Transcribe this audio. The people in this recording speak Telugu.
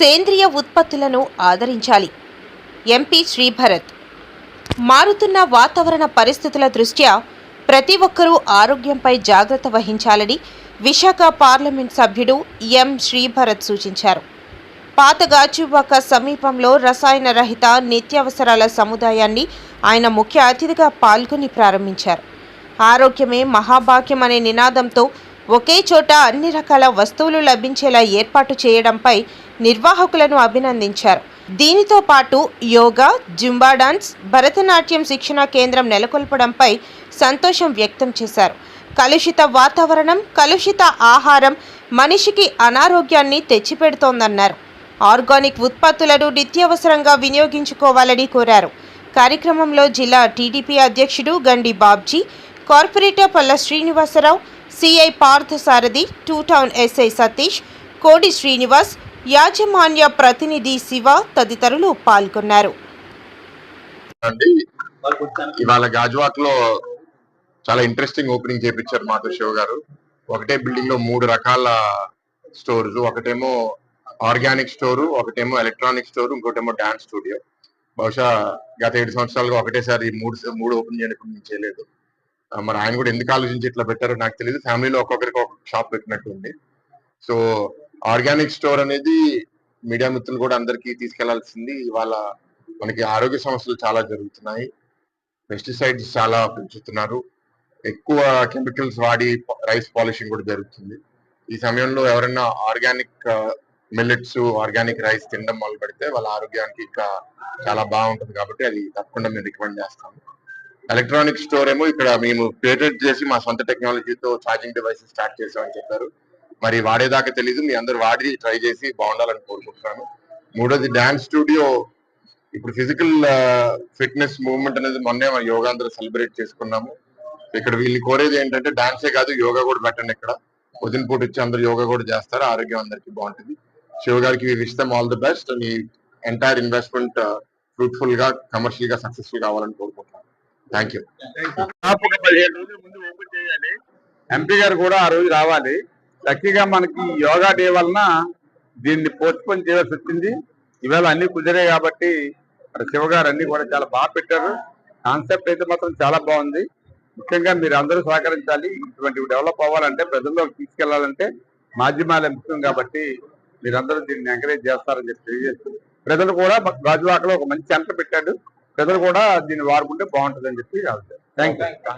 సేంద్రియ ఉత్పత్తులను ఆదరించాలి. ఎంపీ శ్రీభరత్ మారుతున్న వాతావరణ పరిస్థితుల దృష్ట్యా ప్రతి ఒక్కరూ ఆరోగ్యంపై జాగ్రత్త వహించాలని విశాఖ పార్లమెంట్ సభ్యుడు ఎం శ్రీభరత్ సూచించారు. పాత గాజువాక సమీపంలో రసాయన రహిత నిత్యావసరాల సముదాయాన్ని ఆయన ముఖ్య అతిథిగా పాల్గొని ప్రారంభించారు. ఆరోగ్యమే మహాభాగ్యం అనే నినాదంతో ఒకే చోట అన్ని రకాల వస్తువులు లభించేలా ఏర్పాటు చేయడంపై నిర్వాహకులను అభినందించారు. దీనితో పాటు యోగా జింబా డాన్స్ భరతనాట్యం శిక్షణా కేంద్రం నెలకొల్పడంపై సంతోషం వ్యక్తం చేశారు. కలుషిత వాతావరణం కలుషిత ఆహారం మనిషికి అనారోగ్యాన్ని తెచ్చిపెడుతోందన్నారు. ఆర్గానిక్ ఉత్పత్తులను నిత్యావసరంగా వినియోగించుకోవాలని కోరారు. కార్యక్రమంలో జిల్లా టీడీపీ అధ్యక్షుడు Gandi Babji corporator Palla Srinivasarao CI Parthasarathi two town SI Satish Kodi Srinivas యాజమాన్య ప్రతినిధి శివ తదితరులు పాల్గొన్నారు. ఇవాళ గాజువాక్లో చాలా ఇంట్రెస్టింగ్ ఓపెనింగ్ చేపించారు మాధవ్ శివ గారు. ఒకటే బిల్డింగ్లో మూడు రకాల స్టోర్స్ ఒకటేమో ఆర్గానిక్ స్టోర్ ఒకటేమో ఎలక్ట్రానిక్ స్టోర్ ఇంకోటేమో డాన్స్ స్టూడియో బహుశా గత ఏడు సంవత్సరాలుగా ఒకటేసారి మూడు మూడు ఓపెన్ చేయడానికి చేయలేదు. మరి ఆయన కూడా ఎందుకు ఆలోచించి ఇట్లా పెట్టారో నాకు తెలియదు ఫ్యామిలీలో ఒక్కొక్కరికి ఒక షాప్ పెట్టినట్టుంది. సో ఆర్గానిక్ స్టోర్ అనేది మీడియా మిత్రులు కూడా అందరికీ తీసుకెళ్ళాల్సింది. ఇవాళ మనకి ఆరోగ్య సమస్యలు చాలా జరుగుతున్నాయి. పెస్టిసైడ్స్ చాలా పెంచుతున్నారు. ఎక్కువ కెమికల్స్ వాడి రైస్ పాలిషింగ్ కూడా జరుగుతుంది. ఈ సమయంలో ఎవరైనా ఆర్గానిక్ మిల్లెట్స్ ఆర్గానిక్ రైస్ తినడం మొదలు పెడితే వాళ్ళ ఆరోగ్యానికి ఇంకా చాలా బాగుంటుంది కాబట్టి అది తప్పకుండా మేము రికమెండ్ చేస్తాము. ఎలక్ట్రానిక్ స్టోర్ ఏమో ఇక్కడ మేము పేటెంట్ చేసి మా సొంత టెక్నాలజీతో ఛార్జింగ్ డివైసెస్ స్టార్ట్ చేసామని చెప్పారు. మరి వాడేదాకా తెలీదు మీ అందరు వాడి ట్రై చేసి బాగుండాలని కోరుకుంటున్నాను. మూడోది డాన్స్ స్టూడియో ఇప్పుడు ఫిజికల్ ఫిట్నెస్ మూవ్మెంట్ అనేది మొన్నే మన యోగాంధ్ర సెలబ్రేట్ చేసుకున్నాము. ఇక్కడ వీళ్ళని కోరేది ఏంటంటే డాన్సే కాదు యోగా కూడా పెట్టండి ఇక్కడ. ఉదయం పూట వచ్చి అందరూ యోగా కూడా చేస్తారు ఆరోగ్యం అందరికీ బాగుంటుంది. శివ గారికి wish them all the best me entire investment ఫ్రూట్ఫుల్గా కమర్షియల్గా సక్సెస్ఫుల్ కావాలని థ్యాంక్ యూ పదిహేను రోజుల ముందు ఓపెన్ చేయాలి. ఎంపీ గారు కూడా ఆ రోజు రావాలి. లక్కీగా మనకి యోగా డే వలన దీన్ని పోస్ట్పోన్ చేయాల్సి వచ్చింది. ఇవాళ అన్ని కుదిరే కాబట్టి మరి శివ గారు అన్ని కూడా చాలా బాగా పెట్టారు. కాన్సెప్ట్ అయితే మాత్రం చాలా బాగుంది. ముఖ్యంగా మీరు అందరూ సహకరించాలి. ఇటువంటి డెవలప్ అవ్వాలంటే ప్రజల్లోకి తీసుకెళ్ళాలంటే మాధ్యమాలే ముఖ్యం కాబట్టి మీరందరూ దీన్ని ఎంకరేజ్ చేస్తారని చెప్పి తెలియజేస్తూ ప్రజలు కూడా గాజువాకలో ఒక మంచి సెంటర్ పెట్టాడు. ప్రజలు కూడా దీన్ని వాడుకుంటే బాగుంటుందని చెప్పి థ్యాంక్ యూ